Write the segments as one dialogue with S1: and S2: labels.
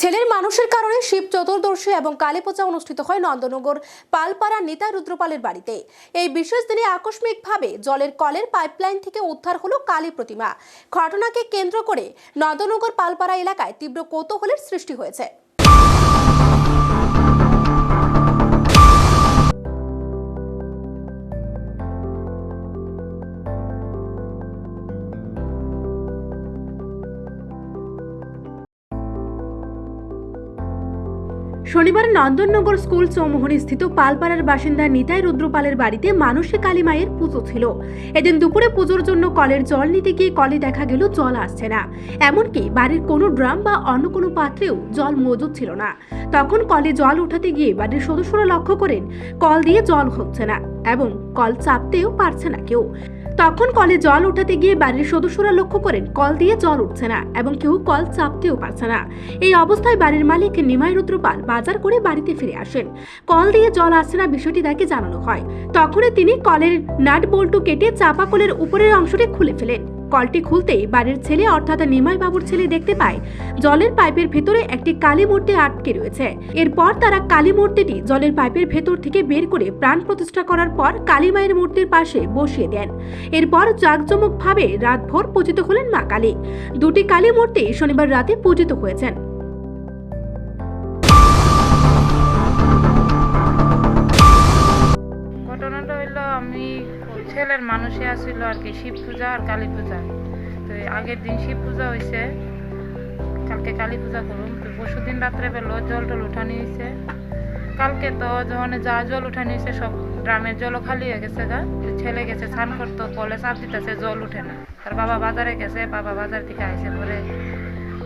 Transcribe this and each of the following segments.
S1: ছেলের মানুষের কারণে শিব চতুর্দশী এবং কালী পূজা অনুষ্ঠিত হয় নন্দনগর পালপাড়া নেতা রুদ্রপালের বাড়িতে। এই বিশেষ দিনে আকস্মিকভাবে জলের কলের পাইপলাইন থেকে উদ্ধার হলো কালী প্রতিমা। ঘটনাকে কেন্দ্র করে নন্দনগর পালপাড়া এলাকায় তীব্র কৌতূহলের সৃষ্টি হয়েছে। শনিবার নন্দননগর স্কুল চৌমোহনী স্থিত পালপাড়ার বাসিন্দা নিতাই রুদ্রপালের বাড়িতে মানসী কালী মায়ের পুজো ছিল। এদিন দুপুরে পুজোর জন্য কলের জল নিতে গিয়ে কলে দেখা গেল জল আসছে না। এমনকি বাড়ির কোনো ড্রাম বা অন্য কোনো পাত্রেও জল মজুদ ছিল না। তখন কলে জল উঠাতে গিয়ে বাড়ির সদস্যরা লক্ষ্য করেন, কল দিয়ে জল হচ্ছে না এবং কল চাপতেও পারছে না কেউ। তখন কলে জল উঠাতে গিয়ে বাড়ির সদস্যরা লক্ষ্য করেন কল দিয়ে জল উঠছে না এবং কেউ কল চাপতেও পারছে না। এই অবস্থায় বাড়ির মালিক নিমাই রুদ্রপাল বাজার করে বাড়িতে ফিরে আসেন। কল দিয়ে জল আসছে না বিষয়টি তাকে জানানো হয়। তখনই তিনি কলের নাট বল্টু কেটে চাপা কলের উপরের অংশটি খুলে ফেলেন। কলটি খুলতেই বাড়ির ছেলে অর্থাৎ নিমাই বাবুর ছেলে দেখতে পায়, জলের পাইপের ভেতরে একটি কালী মূর্তি আটকে রয়েছে। এরপর তারা কালী মূর্তিটি জলের পাইপের ভেতর থেকে বের করে প্রাণ প্রতিষ্ঠা করার পর কালী মায়ের মূর্তির পাশে বসিয়ে দেন। এরপর জাঁকজমকভাবে রাতভর পূজিত হলেন মা কালী। দুটি কালী মূর্তি শনিবার রাতে পূজিত হয়েছেন।
S2: ছেলের মানুষে আসছিল আর কি শিব পূজা আর কালী পূজা। তো আগের দিন শিব পূজা হয়েছে কালকে কালী পূজা করুন তো পরশু দিন রাত্রে বেলো জল টল উঠানি হয়েছে কালকে তো যখন যা জল উঠানি হয়েছে সব ড্রামের জলও খালি হয়ে গেছে গা। ছেলে গেছে স্নান করতো, কলে চাপ দিতেছে, জল উঠে না। তার বাবা বাজারে গেছে, বাবা বাজার থেকে আইসে পরে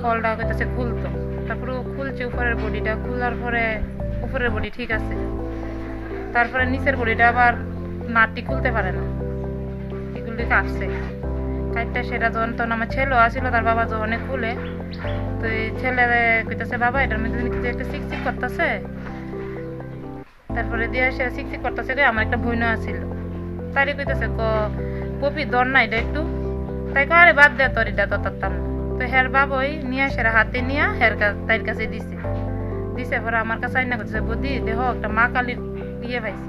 S2: কলটা কইতেছে খুলতো তারপরে খুলছে উপরের বডিটা, খোলার পরে উপরের বডি ঠিক আছে। তারপরে নিচের বডিটা আবার নাটটি খুলতে পারে না। এগুলি কাটছে কাটটা সেটা যখন তখন আমার ছেলেও আসছিল তার বাবা যখন খুলে, তো এই ছেলে কইতেছে, বাবা, এটার মধ্যে কিছু একটা চিকচিক করতেছে? তারপরে দিয়ে সে চিকচিক করতেছে রে, আমার একটা বইনা আছিল। তারই কইতেছে, ক পপি দর না এটা একটু। তাই কয়, আরে বাদ দে তোর এটা তো তারতাম তো হের বাবই নিয়ে, সেরা হাতে নিয়ে হের তার কাছে দিছে। দিছে, পরে আমার কাছে আইনা করছে বদি, দেহ, একটা মা কালীর ইয়ে পাইছি।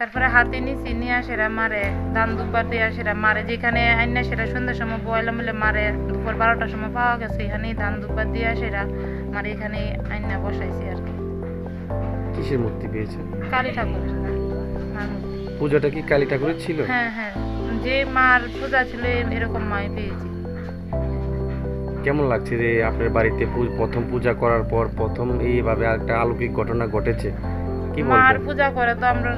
S2: তারপরে হাতে নিচে নিয়ে সেরা মারে ধান দুবার দিয়ে সেরা মারে যেখানে আইনা সেরা সন্ধ্যার সময় বয়লা মিলে মারে দুপুর বারোটার সময় পাওয়া গেছে এখানেই ধান দুবার দিয়ে সেরা মারে এখানে আইনা বসাইছি আর কি।
S3: কিসের মূর্তি পেয়েছে
S2: কালী ঠাকুর।
S3: পূজাটা কি কালী ঠাকুরের ছিল?
S2: হ্যাঁ হ্যাঁ। যে মার পূজা ছিল এরকম মাই পেয়েছি।
S3: কেমন লাগছে যে আপনার বাড়িতে প্রথম পূজা করার পর প্রথম এইভাবে একটা অলৌকিক ঘটনা ঘটেছে? কি
S2: মার পূজা করে তো আমরা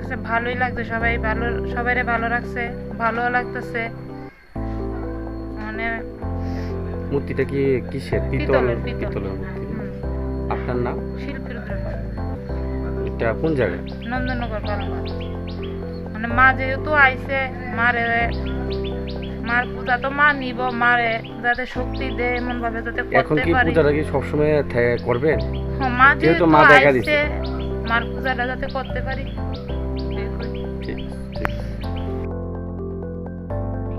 S2: কাছে ভালোই লাগছে সবাই ভালো সবাইরে ভালো রাখছে ভালো লাগতেছে। মানে
S3: মূর্তিটা কি কিসের? পিতল
S2: পিতলের, পিতল।
S3: মূর্তি আপনার নাম?
S2: শিল্পী
S3: এটা কোন জায়গায়?
S2: নন্দনগর পালপাল মানে মা যেহেতু আইছে মারে মার পূজা তো মা নিব মারে যাতে শক্তি দেয় এমন ভাবে যাতে করতে
S3: এখন
S2: করতে
S3: কি
S2: পারি।
S3: পূজাটা কি সবসময় করবেন?
S2: হ্যাঁ, মা
S3: যেহেতু মা দেখা
S2: আইছে
S3: দিছে।
S2: মার পূজাটা যাতে করতে পারি।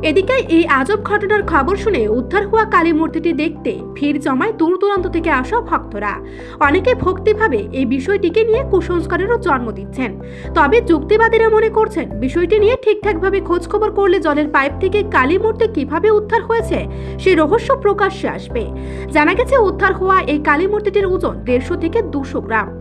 S1: এদিকে এই আজব ঘটনার খবর শুনে উদ্ধার হওয়া কালী মূর্তিটি দেখতে ভিড় জমায় দূর দূরান্ত থেকে আসা ভক্তরা। অনেকে ভক্তিভাবে এই বিষয়টিকে নিয়ে কুসংস্কারেরও জন্ম দিচ্ছেন। তবে যুক্তিবাদীরা মনে করছেন, বিষয়টি নিয়ে ঠিকঠাকভাবে খোঁজখবর করলে জলের পাইপ থেকে কালী মূর্তি কীভাবে উদ্ধার হয়েছে, সে রহস্য প্রকাশ্যে আসবে। জানা গেছে, উদ্ধার হওয়া এই কালী মূর্তিটির ওজন দেড়শো থেকে দুশো গ্রাম।